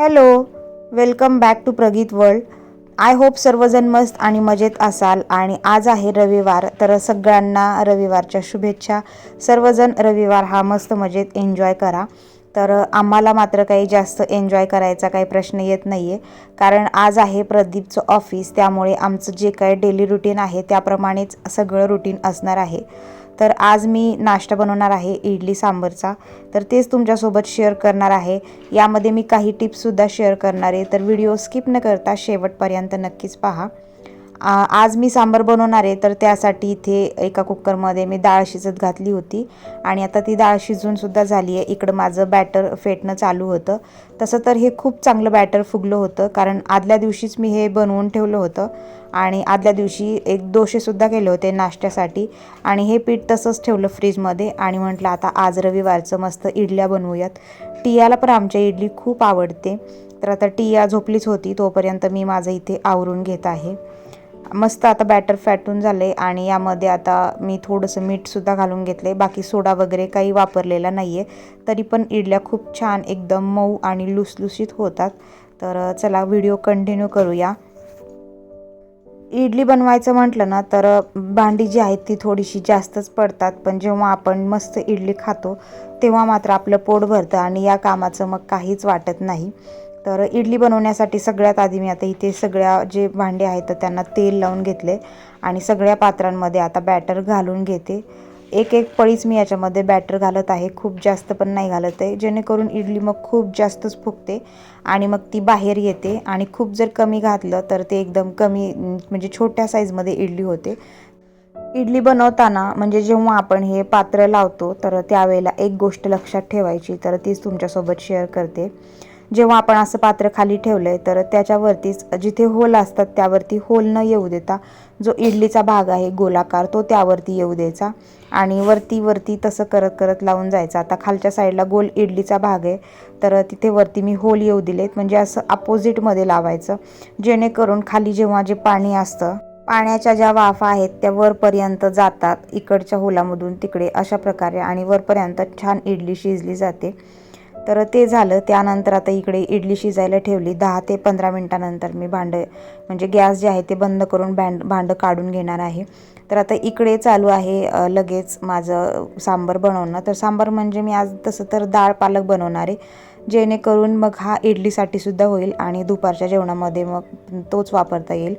Hello welcome back to Prageet world. I hope सर्वजण मस्त आणि मजेत असाल आणि आज आहे रविवार तर सगळ्यांना रविवारच्या शुभेच्छा. सर्वजण रविवार हा मस्त मजेत एन्जॉय करा. तर आम्हाला मात्र काही जास्त एन्जॉय करायचा काही प्रश्न येत नाही आहे कारण आज आहे प्रदीपचं ऑफिस त्यामुळे आमचं जे काही डेली रुटीन आहे त्याप्रमाणेच सगळं रुटीन असणार आहे. तर आज मी नाश्ता बनवणार आहे इडली सांबरचा. तर तेच तुमच्यासोबत शेअर करणार आहे. यामध्ये मी काही टिप्ससुद्धा शेअर करणार आहे. तर व्हिडिओ स्किप न करता शेवटपर्यंत नक्कीच पहा. आज मी सांबार बनवणार आहे तर त्यासाठी इथे एका कुकरमध्ये मी डाळ शिजत घातली होती. आणि आता ती डाळ शिजूनसुद्धा झाली आहे. इकडं माझं बॅटर फेटणं चालू होतं. तसं तर हे खूप चांगलं बॅटर फुगलं होतं कारण आदल्या दिवशीच मी हे बनवून ठेवलं होतं. आणि आदल्या दिवशी एक दोशेसुद्धा केले होते नाश्त्यासाठी. आणि हे पीठ तसंच ठेवलं फ्रीजमध्ये. आणि म्हटलं आता आज रविवारचं मस्त इडल्या बनवूयात. टियाला पण आमच्या इडली खूप आवडते. तर आता टिया झोपलीच होती तोपर्यंत मी माझं इथे आवरून घेत आहे. मस्त आता बॅटर फॅटून झाले आणि यामध्ये आता मी थोडंसं मीठसुद्धा घालून घेतले बाकी सोडा वगैरे काही वापरलेला नाही आहे तरी पण इडल्या खूप छान एकदम मऊ आणि लुसलुसीत होतात. तर चला व्हिडिओ कंटिन्यू करूया. इडली बनवायचं म्हटलं ना तर भांडी जी आहेत ती थोडीशी जास्तच पडतात. पण जेव्हा आपण मस्त इडली खातो तेव्हा मात्र आपलं पोट भरतं आणि या कामाचं मग काहीच वाटत नाही. तर इडली बनवण्यासाठी सगळ्यात आधी मी आता इथे सगळ्या जे भांडे आहेत तर त्यांना तेल लावून घेतले आणि सगळ्या पात्रांमध्ये आता बॅटर घालून घेते. एक एक पळीच मी याच्यामध्ये बॅटर घालत आहे. खूप जास्त पण नाही घालत आहे. जेणेकरून इडली मग खूप जास्तच फुगते आणि मग ती बाहेर येते. आणि खूप जर कमी घातलं तर ते एकदम कमी म्हणजे छोट्या साईजमध्ये इडली होते. इडली बनवताना म्हणजे जेव्हा आपण हे पात्र लावतो तर त्यावेळेला एक गोष्ट लक्षात ठेवायची तर तीच तुमच्यासोबत शेअर करते. जेव्हा आपण असं पात्र खाली ठेवलं आहे तर त्याच्यावरतीच जिथे होल असतात त्यावरती होल न येऊ देता जो इडलीचा भाग आहे गोलाकार तो त्यावरती येऊ द्यायचा. आणि वरती वरती तसं करत करत लावून जायचं. आता खालच्या साईडला गोल इडलीचा भाग आहे तर तिथे वरती मी होल येऊ दिलेत. म्हणजे असं अपोजिटमध्ये लावायचं जेणेकरून खाली जेव्हा जे पाणी असतं पाण्याच्या ज्या वाफा आहेत त्या वरपर्यंत जातात. इकडच्या होलामधून तिकडे अशा प्रकारे आणि वरपर्यंत छान इडली शिजली जाते. तर ते झालं. त्यानंतर आता इकडे इडली शिजायला ठेवली. दहा ते पंधरा मिनटानंतर मी भांडं म्हणजे गॅस जे आहे ते बंद करून भांड भांडं काढून घेणार आहे. तर आता इकडे चालू आहे लगेच माझं सांबर बनवणं. तर सांबार म्हणजे मी आज तसं तर डाळ पालक बनवणार. आहे जेणेकरून मग हा इडलीसाठी सुद्धा होईल आणि दुपारच्या जेवणामध्ये मग तोच वापरता येईल.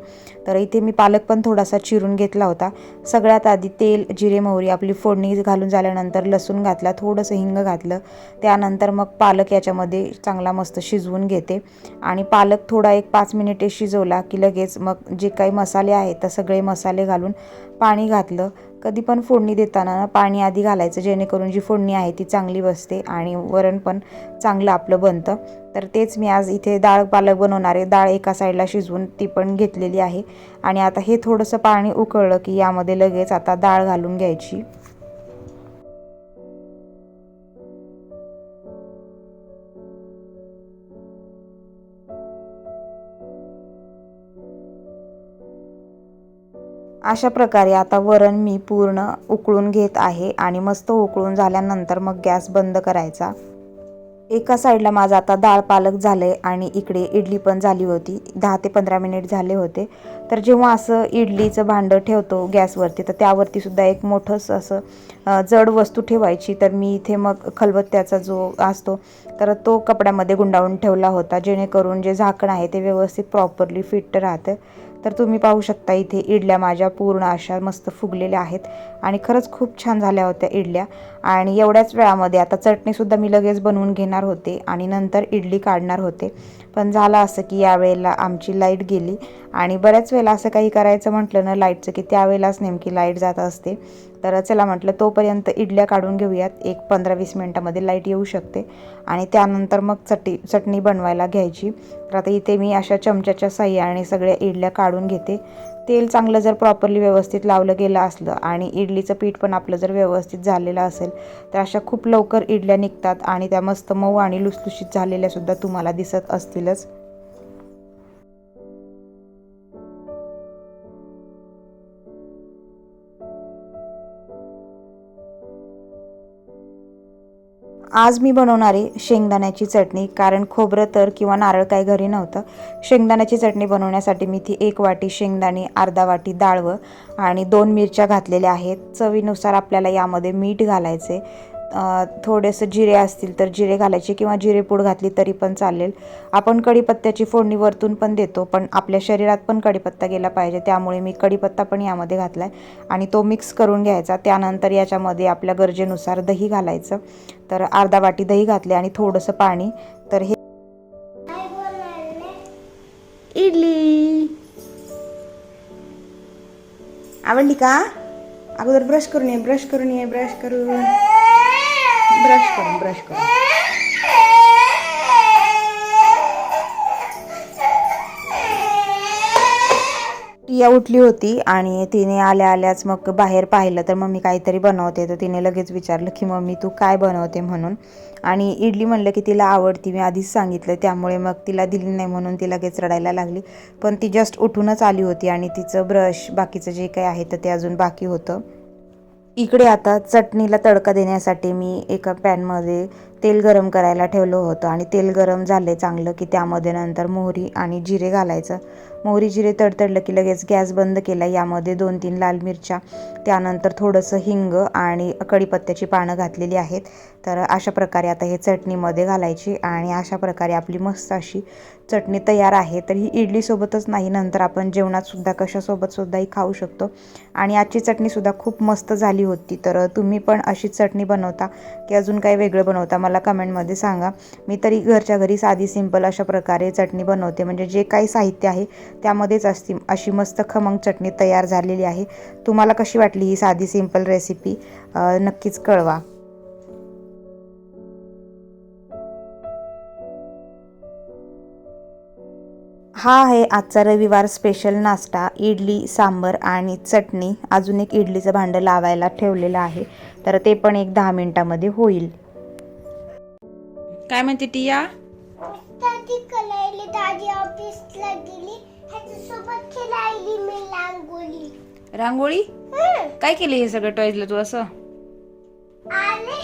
तर इथे मी पालक पण थोडासा चिरून घेतला होता. सगळ्यात आधी तेल जिरे मोहरी आपली फोडणी घालून झाल्यानंतर लसूण घातला थोडंसं हिंग घातलं. त्यानंतर मग पालक याच्यामध्ये चांगला मस्त शिजवून घेते. आणि पालक थोडा एक पाच मिनिटे शिजवला की लगेच मग जे काही मसाले आहेत तर सगळे मसाले घालून पाणी घातलं. कधी पण फोडणी देताना ना पाणी आधी घालायचं जेणेकरून जी फोडणी आहे ती चांगली बसते आणि वरण पण चांगलं आपलं बनतं. तर तेच मी आज इथे डाळ पालक बनवणार आहे. डाळ एका साईडला शिजवून ती पण घेतलेली आहे. आणि आता हे थोडंसं पाणी उकळलं की यामध्ये लगेच आता डाळ घालून घ्यायची. अशा प्रकारे आता वरण मी पूर्ण उकळून घेत आहे आणि मस्त उकळून झाल्यानंतर मग गॅस बंद करायचा. एका साईडला माझा आता डाळ पालक झालं आहे आणि इकडे इडली पण झाली होती. दहा ते पंधरा मिनिट झाले होते. तर जेव्हा असं इडलीचं भांडं ठेवतो गॅसवरती तर त्यावरती सुद्धा एक मोठंसं असं जड वस्तू ठेवायची. तर मी इथे मग खलबत्त्याचा जो असतो तर तो कपड्यामध्ये गुंडाळून ठेवला होता जेणेकरून जे झाकण आहे ते व्यवस्थित प्रॉपरली फिट राहतं. तर तुम्ही पाहू शकता इथे इडल्या माझ्या पूर्ण अशा मस्त फुगलेल्या आहेत. आणि खरंच खूप छान झाल्या होत्या इडल्या. आणि एवढ्याच वेळामध्ये आता चटणीसुद्धा मी लगेच बनवून घेणार होते आणि नंतर इडली काढणार होते. पण झालं असं की यावेळेला आमची लाइट गेली. आणि बऱ्याच वेळेला असं काही करायचं म्हटलं ना लाईटचं की त्यावेळेलाच नेमकी लाइट जात असते. तर चला म्हटलं तोपर्यंत इडल्या काढून घेऊयात. एक पंधरा वीस मिनटामध्ये लाइट येऊ शकते. आणि त्यानंतर मग चटी चटणी बनवायला घ्यायची. तर आता इथे मी अशा चमच्याच्या साह्याने सगळ्या इडल्या काढून घेते. तेल चांगलं जर प्रॉपरली व्यवस्थित लावलं गेलं असलं आणि इडलीचं पीठ पण आपलं जर व्यवस्थित झालेलं असेल तर अशा खूप लवकर इडल्या निघतात आणि त्या मस्त मऊ आणि लुसलुशीत झालेल्यासुद्धा तुम्हाला दिसत असतीलच. आज मी बनवणारी शेंगदाण्याची चटणी कारण खोबरं तर किंवा नारळ काही घरी नव्हतं. शेंगदाण्याची चटणी बनवण्यासाठी मी ती एक वाटी शेंगदाणे अर्धा वाटी डाळवं आणि दोन मिरच्या घातलेल्या आहेत. चवीनुसार आपल्याला यामध्ये मीठ घालायचे थोडेसे जिरे असतील तर जिरे घालायचे किंवा जिरेपूड घातली तरी पण चालेल. आपण कढीपत्त्याची फोडणी वरतून पण देतो पण आपल्या शरीरात पण कढीपत्ता गेला पाहिजे. त्यामुळे मी कढीपत्ता पण यामध्ये घातला आहे आणि तो मिक्स करून घ्यायचा. त्यानंतर याच्यामध्ये आपल्या गरजेनुसार दही घालायचं. तर अर्धा वाटी दही घातले आणि थोडंसं पाणी. तर हे इडली. आवडली का? अगोदर ब्रश करून ये ब्रश करून ये ब्रश करून. ब्रश करून ब्रश करून. टिया उठली होती आणि तिने आल्या आल्याच मग बाहेर पाहिलं तर मम्मी काहीतरी बनवते. तर तिने लगेच विचारलं की मम्मी तू काय बनवते म्हणून? आणि इडली म्हणलं की तिला आवडती मी आधीच सांगितलं. त्यामुळे मग तिला दिली नाही म्हणून ती लगेच रडायला लागली. पण ती जस्ट उठूनच आली होती आणि तिचं ब्रश बाकीचं जे काही आहे तर ते अजून बाकी होतं. इकडे आता चटणीला तडका देण्यासाठी मी एका पॅनमध्ये तेल गरम करायला ठेवलं होतं आणि तेल गरम झाले चांगलं की त्यामध्ये नंतर मोहरी आणि जिरे घालायचं. मोहरी जिरे तडतडलं की लगेच गॅस बंद केला. यामध्ये दोन तीन लाल मिरच्या त्यानंतर थोडंसं हिंग आणि कढीपत्त्याची पानं घातलेली आहेत. तर अशा प्रकारे आता हे चटणीमध्ये घालायची आणि अशा प्रकारे आपली मस्त अशी चटणी तयार आहे. तर ही इडलीसोबतच नाही नंतर आपण जेवणातसुद्धा कशासोबतसुद्धाही खाऊ शकतो. आणि आजची चटणीसुद्धा खूप मस्त झाली होती. तर तुम्ही पण अशी चटणी बनवता की अजून काही वेगळं बनवता? मला कमेंटमध्ये सांगा. मी तरी घरच्या घरी साधी सिंपल अशा प्रकारे चटणी बनवते. म्हणजे जे काही साहित्य आहे त्यामध्येच असती अशी मस्त खमंग चटणी तयार झालेली आहे. तुम्हाला कशी वाटली ही साधी सिंपल रेसिपी? नक्कीच कळवा. हा आहे आजचा रविवार स्पेशल नाश्ता. इडली सांबर आणि चटणी. अजून एक इडलीचं भांडं लावायला ठेवलेलं आहे. तर ते पण एक दहा मिनिटामध्ये होईल. काय म्हणते टिया? दादी कलायली दादी ऑफिसला गेली. ह्याच्यासोबत खेळायली मी लांगोली रांगोळी? हं. काय केली हे सगळं टॉयजला तू असं? आणि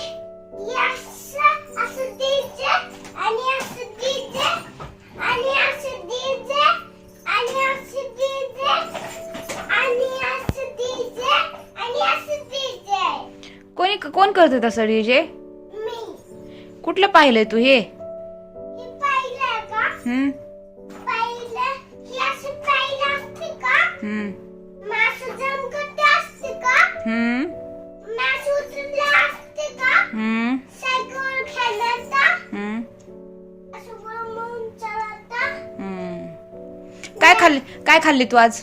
असं असं द्यायचं आणि असं द्यायचं आणि असं द्यायचं आणि असं द्यायचं आणि असं द्यायचं आणि असं द्यायचं कोणी कोण करत तसं डीजे कुठलं पाहिलंय तू हे? हम्म. हम्म. काय खाल्ली काय खाल्ली तू आज?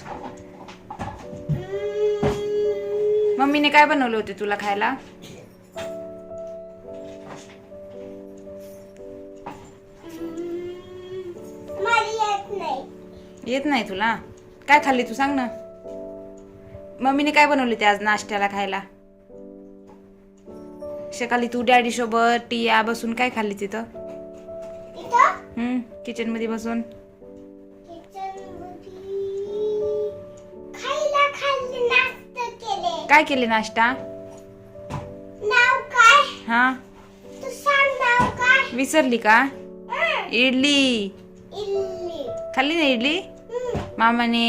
मम्मीने काय बनवले होते तुला खायला? येत नाही तुला. काय खाल्ली तू सांग ना. मम्मीने काय बनवले ते आज नाश्त्याला खायला? सकाळी तू डॅडी सोबत टिया बसून काय खाल्ली तिथं? किचनमध्ये बसून. काय केले नाश्ता? नाव काय? हा? विसरली का. इडली. खाल्ली ना इडली. मामाने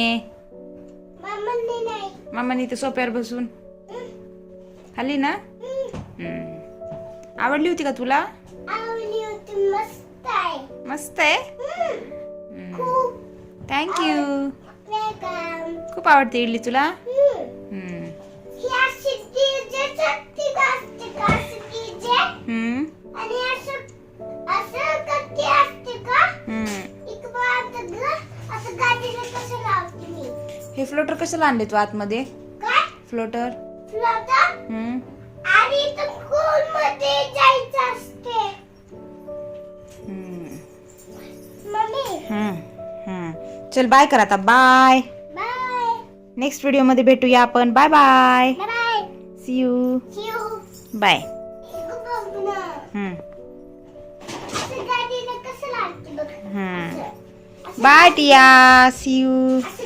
मामाने इथे सोप्यावर बसून. खाल्ली ना. आवडली होती का तुला? मस्त आहे. थँक्यू खूप आवडते इडली तुला. हम्म. हे फ्लोटर कशाला आणले तू आतमध्ये? काय? फ्लोटरमध्ये. चल बाय कर आता. बाय बाय नेक्स्ट व्हिडिओमध्ये भेटूया आपण. Bye bye bye bye see you bye hmm. कसं लागते बघ हम्म. असं. बाय टिया सी यू असं